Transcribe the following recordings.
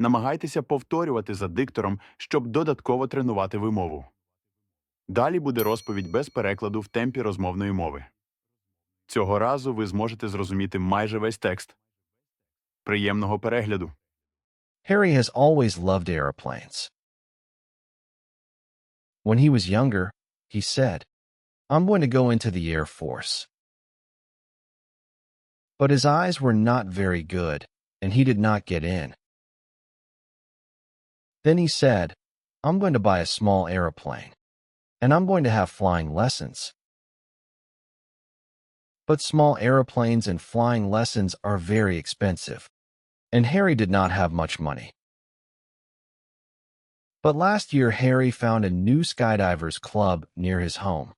Намагайтеся повторювати за диктором, щоб додатково тренувати вимову. Далі буде розповідь без перекладу в темпі розмовної мови. Цього разу ви зможете зрозуміти майже весь текст. Приємного перегляду! Harry has always loved aeroplanes. When he was younger, he said, I'm going to go into the Air Force. But his eyes were not very good, and he did not get in. Then he said, I'm going to buy a small aeroplane, and I'm going to have flying lessons. But small aeroplanes and flying lessons are very expensive, and Harry did not have much money. But last year, Harry found a new skydivers club near his home.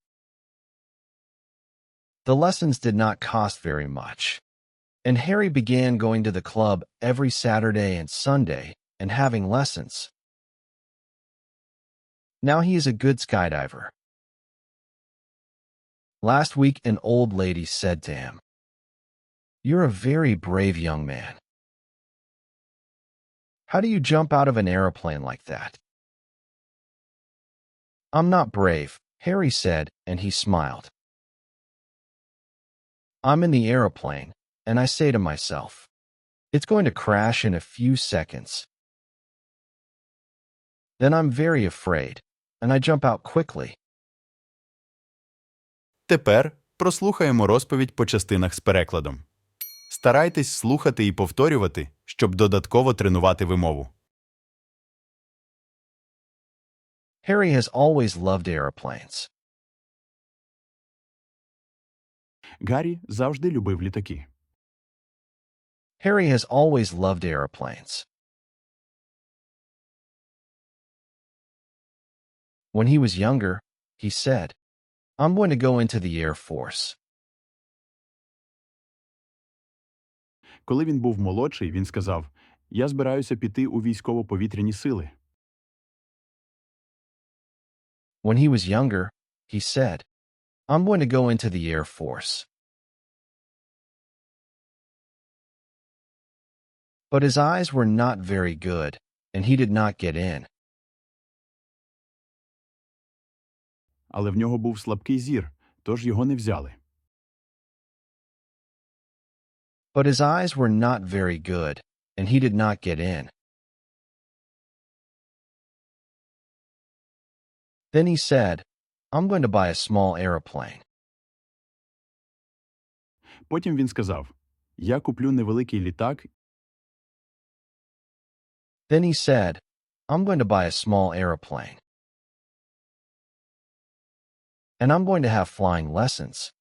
The lessons did not cost very much, and Harry began going to the club every Saturday and Sunday and having lessons. Now he is a good skydiver. Last week, an old lady said to him, You're a very brave young man. How do you jump out of an aeroplane like that? I'm not brave, Harry said, and he smiled. I'm in the aeroplane, and I say to myself, it's going to crash in a few seconds. Then I'm very afraid, and I jump out quickly. Тепер прослухаємо розповідь по частинах з перекладом. Старайтесь слухати і повторювати, щоб додатково тренувати вимову. Harry has always loved aeroplanes. Гаррі завжди любив літаки. Harry has always loved aeroplanes. When he was younger, he said, I'm going to go into the Air Force. Коли він був молодший, він сказав: Я збираюся піти у військово-повітряні сили. When he was younger, he said, I'm going to go into the Air Force. But his eyes were not very good, and he did not get in. Але в нього був слабкий зір, тож його не взяли. But his eyes were not very good, and he did not get in. Then he said, I'm going to buy a small aeroplane. Потім він сказав: Я куплю невеликий літак Then he said, I'm going to buy a small aeroplane. And I'm going to have flying lessons.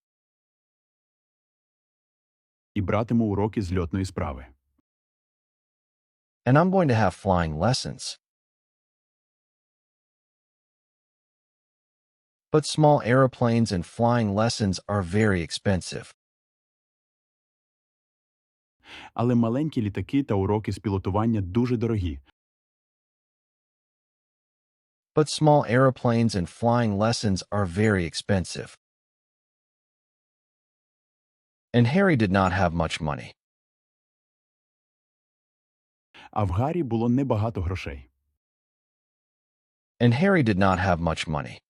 і братиму уроки з льотної справи. And I'm going to have flying lessons. But small aeroplanes and flying lessons are very expensive. Але маленькі літаки та уроки з пілотування дуже дорогі. But small aeroplanes and flying lessons are very expensive. And Harry did not have much money. А в Гаррі було небагато грошей. And Harry did not have much money.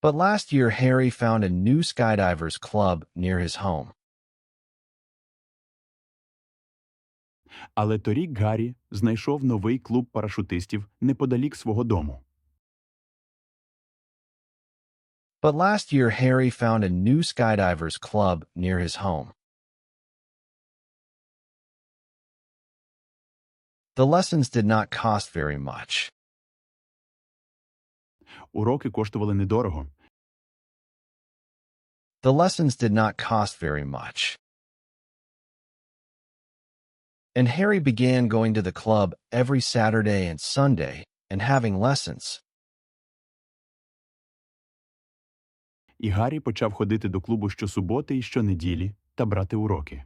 But last year, Harry found a new skydivers club near his home. Але торік Гаррі знайшов новий клуб парашутистів неподалік свого дому. But last year, Harry found a new skydivers club near his home. The lessons did not cost very much. Уроки коштували недорого. The lessons did not cost very much. And Harry began going to the club every Saturday and Sunday and having lessons. І Гаррі почав ходити до клубу щосуботи і щонеділі та брати уроки.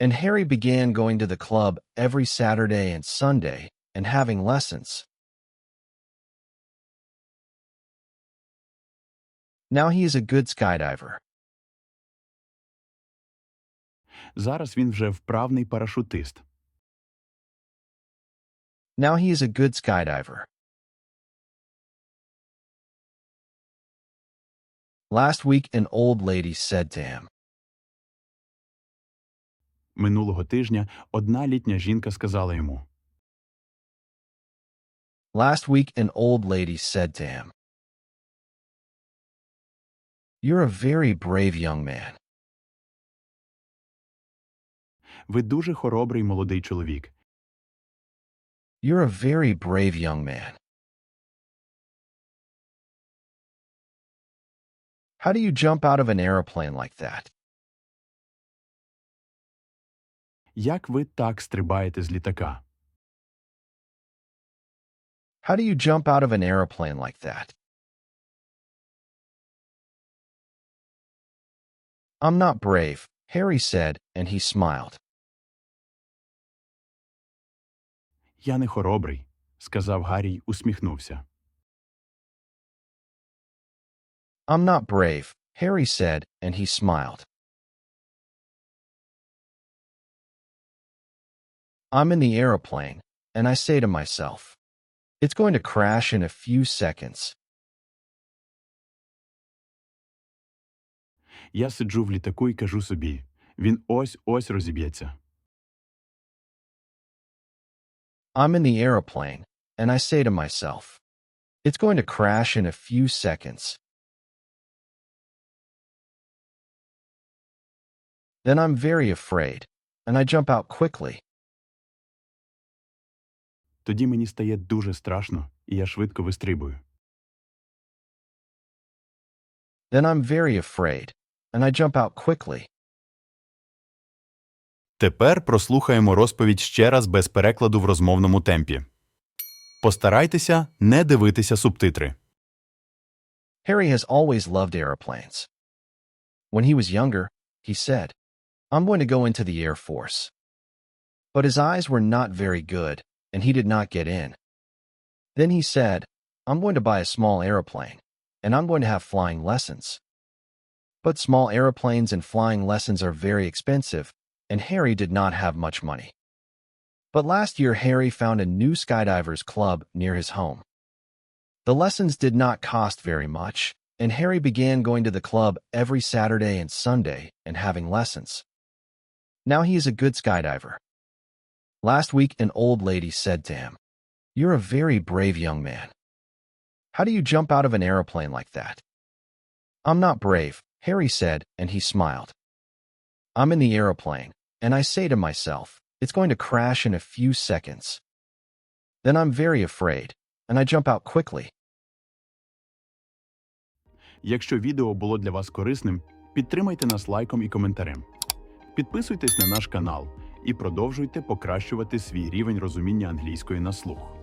And Harry began going to the club every Saturday and Sunday and having lessons. Now he is a good skydiver. Зараз він вже вправний парашутист. Now he is a good skydiver. Last week, an old lady said to him, Минулого тижня одна літня жінка сказала йому: Last week, an old lady said to him, You're a very brave young man. Ви дуже хоробрий молодий чоловік. You're a very brave young man. How do you jump out of an aeroplane like that? Як ви так стрибаєте з літака? How do you jump out of an aeroplane like that? I'm not brave, Harry said, and he smiled. Я не хоробрий, сказав Гаррі усміхнувся. I'm not brave, Harry said, and he smiled. I'm in the aeroplane, and I say to myself, it's going to crash in a few seconds. Я сиджу в літаку і кажу собі: він ось-ось розіб'ється. I'm in the aeroplane, and I say to myself, it's going to crash in a few seconds. Then I'm very afraid, and I jump out quickly. Тоді мені стає дуже страшно, і я швидко вистрибую. Then I'm very afraid, and I jump out quickly. Тепер прослухаємо розповідь ще раз без перекладу в розмовному темпі. Постарайтеся не дивитися субтитри. Harry has always loved airplanes. When he was younger, he said, I'm going to go into the Air Force. But his eyes were not very good, and he did not get in. Then he said, I'm going to buy a small aeroplane, and I'm going to have flying lessons. But small aeroplanes and flying lessons are very expensive, and Harry did not have much money. But last year, Harry found a new skydivers club near his home. The lessons did not cost very much, and Harry began going to the club every Saturday and Sunday and having lessons. Now he is a good skydiver. Last week, an old lady said to him, You're a very brave young man. How do you jump out of an aeroplane like that? I'm not brave, Harry said, and he smiled. I'm in the aeroplane, and I say to myself, it's going to crash in a few seconds. Then I'm very afraid, and I jump out quickly. Якщо відео було для вас корисним, підтримайте нас лайком і коментарем. Підписуйтесь на наш канал і продовжуйте покращувати свій рівень розуміння англійської на слух.